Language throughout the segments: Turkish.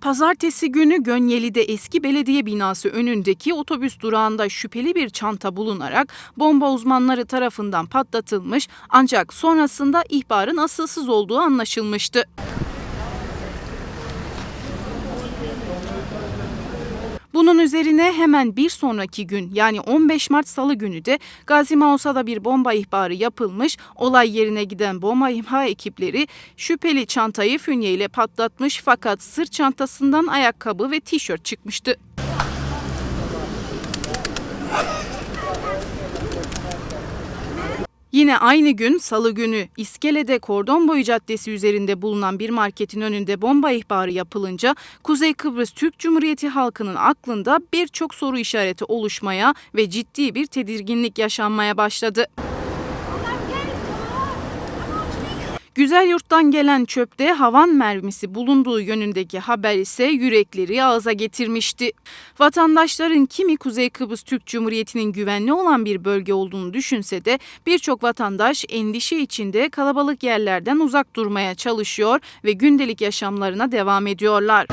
Pazartesi günü Gönyeli'de eski belediye binası önündeki otobüs durağında şüpheli bir çanta bulunarak bomba uzmanları tarafından patlatılmış ancak sonrasında ihbarın asılsız olduğu anlaşılmıştı. Bunun üzerine hemen bir sonraki gün yani 15 Mart Salı günü de Gazi Mausa'da bir bomba ihbarı yapılmış. Olay yerine giden bomba imha ekipleri şüpheli çantayı fünyeyle patlatmış fakat sırt çantasından ayakkabı ve tişört çıkmıştı. Yine aynı gün salı günü İskele'de Kordon Boyu Caddesi üzerinde bulunan bir marketin önünde bomba ihbarı yapılınca Kuzey Kıbrıs Türk Cumhuriyeti halkının aklında birçok soru işareti oluşmaya ve ciddi bir tedirginlik yaşanmaya başladı. Güzel yurttan gelen çöpte havan mermisi bulunduğu yönündeki haber ise yürekleri ağza getirmişti. Vatandaşların kimi Kuzey Kıbrıs Türk Cumhuriyeti'nin güvenli olan bir bölge olduğunu düşünse de birçok vatandaş endişe içinde kalabalık yerlerden uzak durmaya çalışıyor ve gündelik yaşamlarına devam ediyorlar.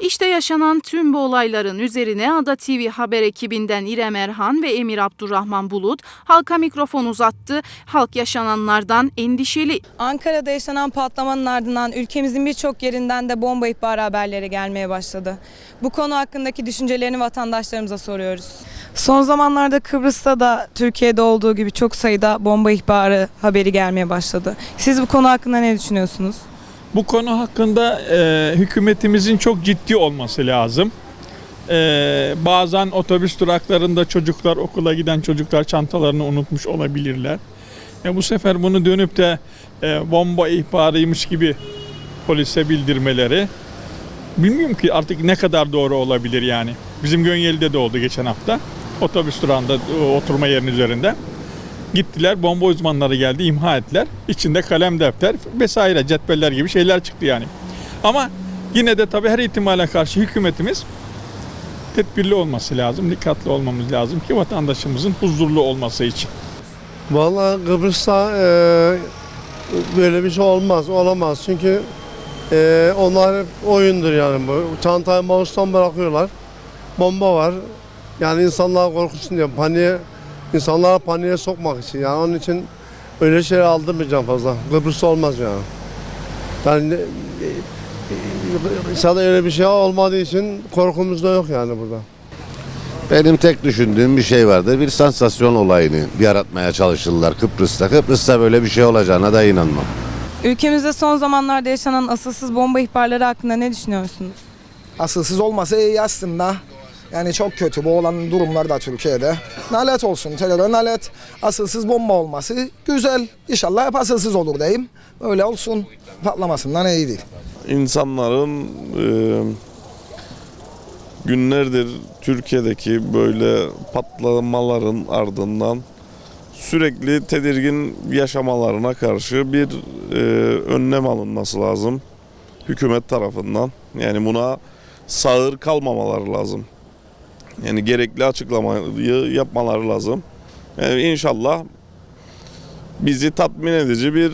İşte yaşanan tüm bu olayların üzerine Ada TV haber ekibinden İrem Erhan ve Emir Abdurrahman Bulut halka mikrofon uzattı. Halk yaşananlardan endişeli. Ankara'da yaşanan patlamanın ardından ülkemizin birçok yerinden de bomba ihbarı haberleri gelmeye başladı. Bu konu hakkındaki düşüncelerini vatandaşlarımıza soruyoruz. Son zamanlarda Kıbrıs'ta da Türkiye'de olduğu gibi çok sayıda bomba ihbarı haberi gelmeye başladı. Siz bu konu hakkında ne düşünüyorsunuz? Bu konu hakkında e, hükümetimizin çok ciddi olması lazım. E, bazen otobüs duraklarında çocuklar, okula giden çocuklar çantalarını unutmuş olabilirler. E, bu sefer bunu dönüp de e, bomba ihbarıymış gibi polise bildirmeleri bilmiyorum ki artık ne kadar doğru olabilir yani. Bizim Gönyeli'de de oldu geçen hafta. Otobüs durağında e, oturma yerinin üzerinde. Gittiler bomba uzmanları geldi imha ettiler. İçinde kalem defter vesaire cetveller gibi şeyler çıktı yani. Ama yine de tabii her ihtimale karşı hükümetimiz tedbirli olması lazım, dikkatli olmamız lazım ki vatandaşımızın huzurlu olması için. Vallahi Kıbrıs'ta e, böyle bir şey olmaz, olamaz. Çünkü e, onlar hep oyundur yani bu. Çantayı mouse'tan bırakıyorlar. Bomba var. Yani insanlar korkusun diye, paniğe, insanlara paniğe sokmak için. Yani onun için öyle şeyler aldırmayacağım fazla. Kıbrıs'ta olmaz yani. Yani zaten öyle bir şey olmadığı için korkumuz da yok yani burada. Benim tek düşündüğüm bir şey vardı. Bir sansasyon olayını yaratmaya çalışırlar Kıbrıs'ta. Kıbrıs'ta böyle bir şey olacağına da inanmam. Ülkemizde son zamanlarda yaşanan asılsız bomba ihbarları hakkında ne düşünüyorsunuz? Asılsız olması iyi aslında. Yani çok kötü bu olan durumlar da Türkiye'de. Nalet olsun teröre nalet. Asılsız bomba olması güzel. İnşallah hep asılsız olur diyeyim. Öyle olsun. Patlamasından iyi değil. insanların e, günlerdir Türkiye'deki böyle patlamaların ardından sürekli tedirgin yaşamalarına karşı bir e, önlem alınması lazım hükümet tarafından. Yani buna sağır kalmamaları lazım. Yani gerekli açıklamayı yapmaları lazım. Yani inşallah bizi tatmin edici bir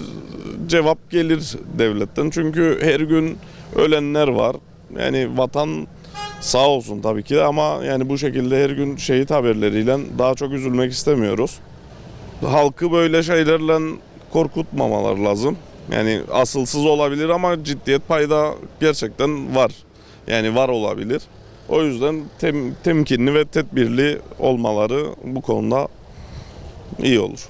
cevap gelir devletten. Çünkü her gün ölenler var. Yani vatan sağ olsun tabii ki de ama yani bu şekilde her gün şehit haberleriyle daha çok üzülmek istemiyoruz. Halkı böyle şeylerle korkutmamalar lazım. Yani asılsız olabilir ama ciddiyet payda gerçekten var. Yani var olabilir. O yüzden tem, temkinli ve tedbirli olmaları bu konuda iyi olur.